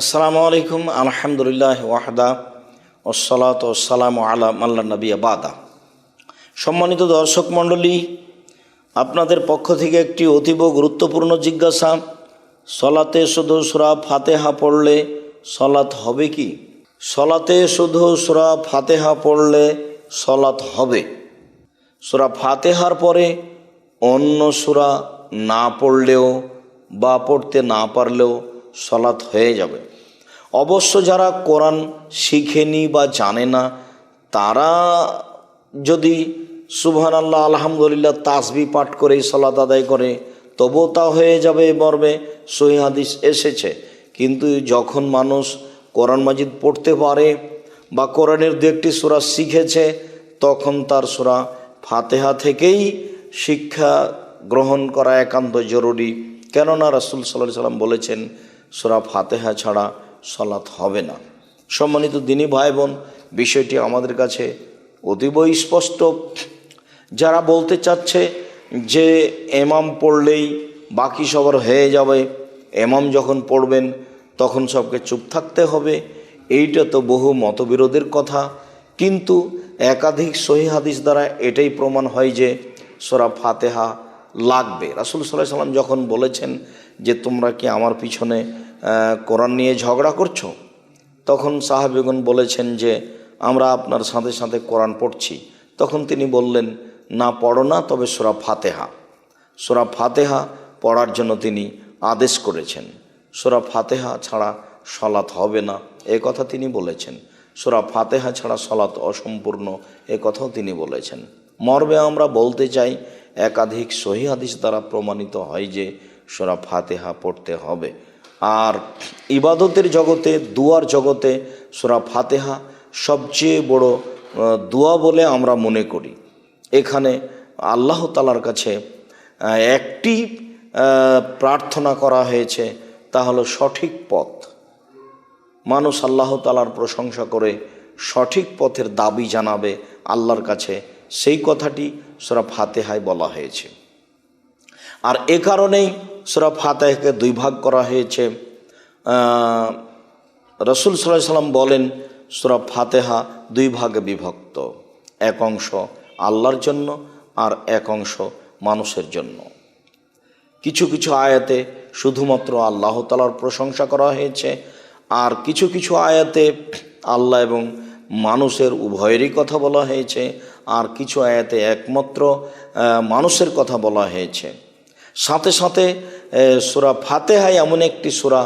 আসসালামু আলাইকুম, আলহামদুলিল্লাহ ওয়াহদা ওসলাত ওসালাম আলা মাল্লা নবী আবাদা সম্মানিত দর্শক মণ্ডলী, আপনাদের পক্ষ থেকে একটি অতীব গুরুত্বপূর্ণ জিজ্ঞাসা, সলাতে শুধু সুরা ফাতেহা পড়লে সলাৎ হবে কি? সলাতে শুধু সুরা ফাতেহা পড়লে সলাৎ হবে। সুরা ফাতেহার পরে অন্য সুরা না পড়লেও বা পড়তে না পারলেও সলাৎ হয়ে যাবে। অবশ্য যারা কোরআন শিখেনি বা জানে না, তারা যদি সুবহান আল্লাহ আলহামদুলিল্লাহ তাসবি পাঠ করে, সলাৎ আদায় করে, তবুও তা হয়ে যাবে মর্মে। সহি হাদিস এসেছে। কিন্তু যখন মানুষ কোরআন মাজিদ পড়তে পারে বা কোরআনের দু একটি সুরা শিখেছে, তখন তার সুরা ফাতেহা থেকেই শিক্ষা গ্রহণ করা একান্ত জরুরি। কেননা রাসুল সাল্লাহ সাল্লাম বলেছেন সুরা ফাতেহা ছাড়া সলাৎ হবে না। সম্মানিত দিনী ভাই বোন বিষয়টি আমাদের কাছে অতীব স্পষ্ট। যারা বলতে চাচ্ছে যে এমাম পড়লেই বাকি সবার হয়ে যাবে, এমাম যখন পড়বেন তখন সবকে চুপ থাকতে হবে, এইটা তো বহু মতবিরোধের কথা। কিন্তু একাধিক সহি হাদিস দ্বারা এটাই প্রমাণ হয় যে সোরা ফাতেহা লাগবে। রাসুল সাল্লাহ সাল্লাম যখন বলেছেন যে, তোমরা কি আমার পিছনে কোরআন নিয়ে ঝগড়া করছ? তখন সাহাবিগণ বলেছেন যে, আমরা আপনার সাথে সাথে কোরআন পড়ছি। তখন তিনি বললেন, না, পড়ো না, তবে সোরা ফাতেহা। সোরা ফাতেহা পড়ার জন্য তিনি আদেশ করেছেন। সোরা ফাতেহা ছাড়া সলাৎ হবে না, এ কথা তিনি বলেছেন। সোরা ফাতেহা ছাড়া সলাৎ অসম্পূর্ণ, এ কথাও তিনি বলেছেন। মর্মে আমরা বলতে চাই একাধিক সহি হাদিস দ্বারা প্রমাণিত হয় যে সোরা ফাতেহা পড়তে হবে। আর ইবাদতের জগতে, দুয়ার জগতে সোরা ফাতেহা সবচেয়ে বড় দোয়া বলে আমরা মনে করি। এখানে আল্লাহ তালার কাছে একটি প্রার্থনা করা হয়েছে, তা হলো সঠিক পথ। মানুষ আল্লাহ তালার প্রশংসা করে সঠিক পথের দাবি জানাবে আল্লাহর কাছে। সেই কথাটি সোরা ফাতেহায় বলা হয়েছে। আর এ কারণেই সুরা ফাতেহাকে দুই ভাগ করা হয়েছে। রসুল সাল্লাহ সাল্লাম বলেন, সুরা ফাতেহা দুই ভাগে বিভক্ত, এক অংশ আল্লাহর জন্য আর এক অংশ মানুষের জন্য। কিছু কিছু আয়াতে শুধুমাত্র আল্লাহ তালার প্রশংসা করা হয়েছে, আর কিছু কিছু আয়াতে আল্লাহ এবং মানুষের উভয়েরই কথা বলা হয়েছে, আর কিছু আয়াতে একমাত্র মানুষের কথা বলা হয়েছে। সাথে সাথে সুরা ফাতেহাই এমন একটি সুরা,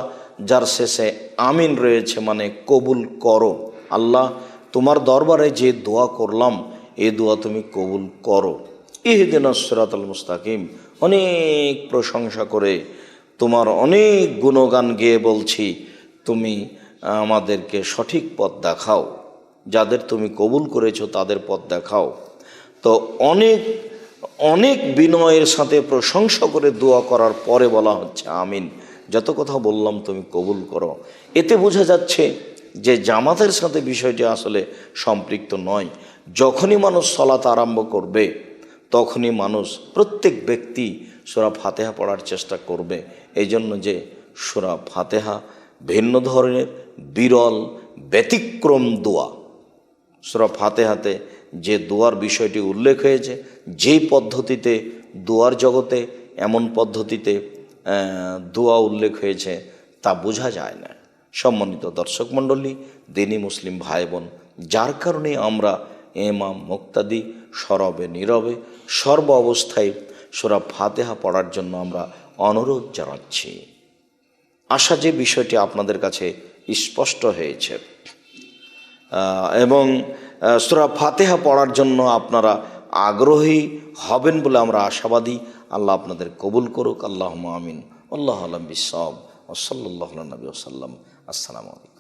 যার শেষে আমিন রয়েছে মানে কবুল করো। আল্লাহ, তোমার দরবারে যে দোয়া করলাম, এই দোয়া তুমি কবুল করো। ইহদিন সিরাত আল মুস্তাকিম, অনেক প্রশংসা করে তোমার অনেক গুণগান গেয়ে বলছি, তুমি আমাদেরকে সঠিক পথ দেখাও। যাদের তুমি কবুল করেছ তাদের পথ দেখাও। তো অনেক অনেক বিনয়ের সাথে প্রশংসা করে দোয়া করার পরে বলা হচ্ছে, আমিন। যত কথা বললাম তুমি কবুল করো। এতে বোঝা যাচ্ছে যে জামাতের সাথে বিষয়টি আসলে সম্পৃক্ত নয়। যখনই মানুষ সলাত আরম্ভ করবে, তখনই মানুষ প্রত্যেক ব্যক্তি সুরা ফাতেহা পড়ার চেষ্টা করবে। এই জন্য যে সুরা ফাতেহা ভিন্ন ধরনের, বিরল, ব্যতিক্রম দোয়া। সুরা ফাতেহাতে যে দোয়ার বিষয়টি উল্লেখ হয়েছে, যেই পদ্ধতিতে দোয়ার জগতে, এমন পদ্ধতিতে দোয়া উল্লেখ হয়েছে, তা বোঝা যায় না। সম্মানিত দর্শক মণ্ডলী, দিনী মুসলিম ভাই বোন যার কারণে আমরা এমাম মুক্তাদি সরবে নীরবে সর্ব অবস্থায় সুরা ফাতেহা পড়ার জন্য আমরা অনুরোধ জানাচ্ছি। আশা যে বিষয়টি আপনাদের কাছে স্পষ্ট হয়েছে। এবং সুরা ফাতেহা পড়ার জন্য আপনারা আগ্রহী হবেন বলে আমরা আশাবাদী। আল্লাহ আপনাদের কবুল করুক। আল্লাহ আমিন। আল্লাহ আলম বিসব ওসল্লাহ নবী ওসাল্লাম আসসালামু আলাইকুম।